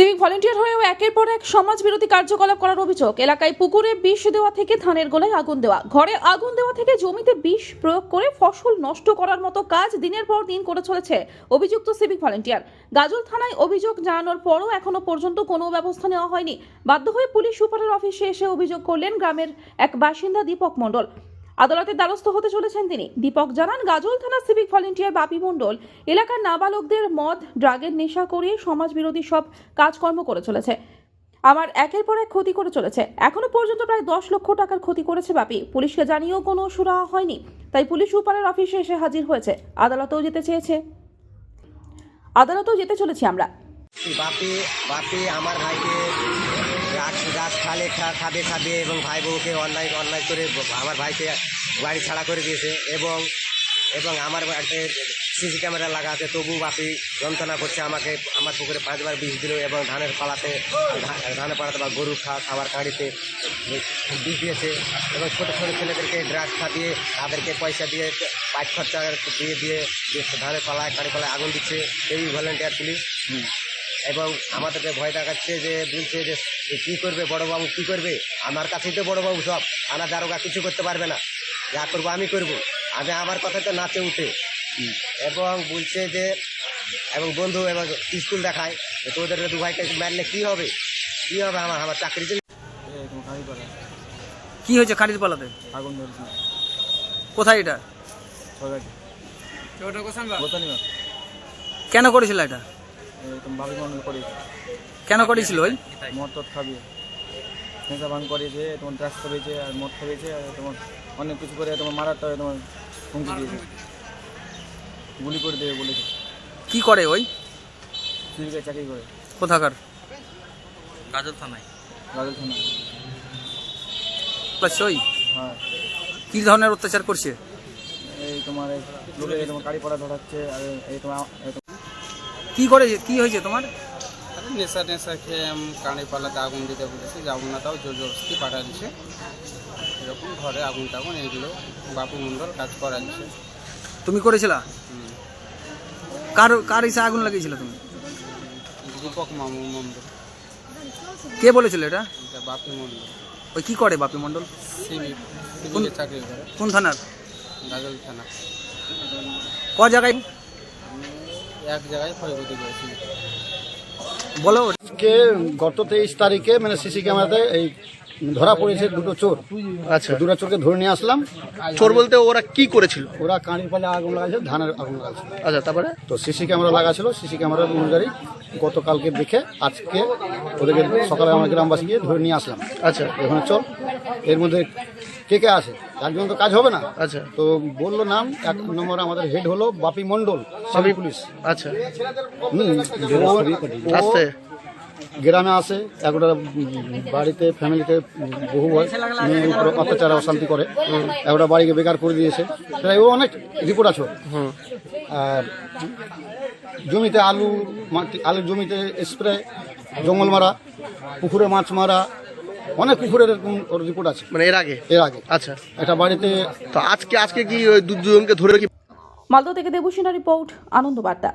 Civic volunteer হয়েও একের পর এক সমাজ বিরোধী কার্যকলাপ করার অভিযোগ। এলাকায় পুকুরে বিষ দেওয়া থেকে ধানের গোলায় আগুন দেওয়া। ঘরে আগুন দেওয়া থেকে জমিতে বিষ প্রয়োগ করে ফসল নষ্ট করার মতো কাজ দিনের পর দিন করে চলেছে অভিযুক্ত সিভিক ভলেন্টিয়ার গাজল থানায় অভিযোগ জানানোর পরও এখনও পর্যন্ত কোনো ব্যবস্থা নেওয়া হয়নি। বাধ্য হয়ে পুলিশ সুপারের অফিসে এসে অভিযোগ করলেন গ্রামের এক বাসিন্দা দীপক মণ্ডল। আদালতের দ্বারস্থ হতে চলেছেন তিনি। দীপক জানান, গাজল থানা সিভিক ভলেন্টিয়ার বাপি মণ্ডল এলাকার নাবালকদের মদ, ড্রাগের নেশা করিয়ে সমাজ বিরোধী সব কাজকর্ম করে চলেছে। আমার একের পর এক ক্ষতি করে চলেছে। এখনও পর্যন্ত প্রায় দশ লক্ষ টাকার ক্ষতি করেছে বাপি। পুলিশকে জানিয়েও কোনো সুরাহা হয়নি। তাই পুলিশ সুপারের অফিসে এসে হাজির হয়েছে। আদালতেও যেতে চেয়েছে। আদালতেও যেতে চলেছি আমরা। বাপি বাপি, আমার ভাইকে রাত রাত খালে খাবে খাবে এবং ভাই বউকে অন্যায় অন্যায় করে আমার ভাইকে বাড়ি ছাড়া করে দিয়েছে এবং এবং আমার বাড়িতে সিসি ক্যামেরা লাগা আছে তবু বাপি যন্ত্রণা করছে, আমাকে আমার পুকুরে পাঁচবার বিষ দিল এবং ধানের পালাতে ধানের পালাতে বা গরু খা, খাবার কাঁড়িতে বিষ দিয়েছে এবং ছোটো ছোটো ছেলেদেরকে ড্রাগ খাইয়ে তাদেরকে পয়সা দিয়ে পাইপ খরচা দিয়ে দিয়ে ধানের পালায় কাঁড়ি পালায় আগুন দিচ্ছে। এই ভলেন্টিয়ার পুলিশ এবং আমাদেরকে ভয় দেখাচ্ছে যে বলছে যে কি করবে বড়বাবু কী করবে? আমার কাছেই তো বড়বাবু সব। থানা দারোগা কিছু করতে পারবে না। যা করব আমি করব। আমি আমার কথা তো নাচে উঠে। এবং বলছে যে এবং বন্ধু এবং স্কুল দেখায় তোদের দু ভাইকে মারলে কী হবে? কি হবে আমার আমার চাকরি কি হয়েছে খালির পালাতে? আগুন ধরেছে। কোথায় এটা? কেন করেছিল এটা? এরকম ভাবি মন্ডল করেছে কেন করেছিল ওই মদ টদ খাবি। নেশা ভাঙ করেছে তোমার ড্রাগস করেছে আর মদ খেয়েছে আর তোমার অনেক কিছু করে তোমার মারাটা তোমার হুমকি দিয়েছে। গুলি করে দেবে বলেছে। কি করে ওই? সিভিকে চাকরি করে। কোথাকার? গাজল থানায়। বলছে ওই? হ্যাঁ। কি ধরনের অত্যাচার করছে? এই তোমার এই লোকে তোমার গাড়ি পড়া ধরাচ্ছে আর এই তোমার কি করে কি হয়েছে তোমার? আরে নেশা নেশা খেয়ে কানে পালাতে আগুন দিতে বলেছে যাব না তাও জোর জবরদস্তি পাঠা দিচ্ছে এরকম ঘরে আগুন টাগুন এগুলো বাপু মণ্ডল কাজ করা দিচ্ছে তুমি করেছিলা? কার কার ইসে আগুন লাগিয়েছিল তুমি? দীপক মামু মণ্ডল কে বলেছিল এটা? এটা বাপি মণ্ডল ওই কি করে বাপি চাকরি কোন থানার? গাজল থানা। ক জায়গায়? এক জায়গায় ক্ষয়ক্ষতি করেছি বলো আজকে গত তেইশ তারিখে মানে সিসি ক্যামেরাতে এই ধরা পড়েছে দুটো চোর। আচ্ছা। দুটো চোরকে ধরে নিয়ে আসলাম। চোর বলতে ওরা কি করেছিল? ওরা কাঁড়ি পালে আগুন লাগাইছে ধানের আগুন লাগাইছে। আচ্ছা তারপরে? তো সিসি ক্যামেরা লাগা ছিল সিসি ক্যামেরার অনুযায়ী গতকালকে দেখে আজকে ওদেরকে সকালে আমরা গ্রামবাসী গিয়ে ধরে নিয়ে আসলাম। আচ্ছা। এখানে চল। এর মধ্যে কে কে আছে? জন্য তো কাজ হবে না। আচ্ছা। তো বলল নাম এক নম্বর আমাদের হেড হলো বাপি মণ্ডল সবই পুলিশ। আচ্ছা। গ্রামে আসে একটা বাড়িতে ফ্যামিলিতে বহু অত্যাচার অশান্তি করে। একটা বাড়িকে বেকার করে দিয়েছে। ও অনেক রিপোর্ট আছে আর জমিতে আলু মাটি আলুর জমিতে স্প্রে জঙ্গল মারা পুকুরে মাছ মারা অনেক পুকুরের এরকম ওর রিপোর্ট আছে। মানে এর আগে? এর আগে। আচ্ছা। এটা বাড়িতে তো আজকে আজকে কি ওই দুজনকে ধরে কি মালদা থেকে দেবসিনা রিপোর্ট আনন্দ বার্তা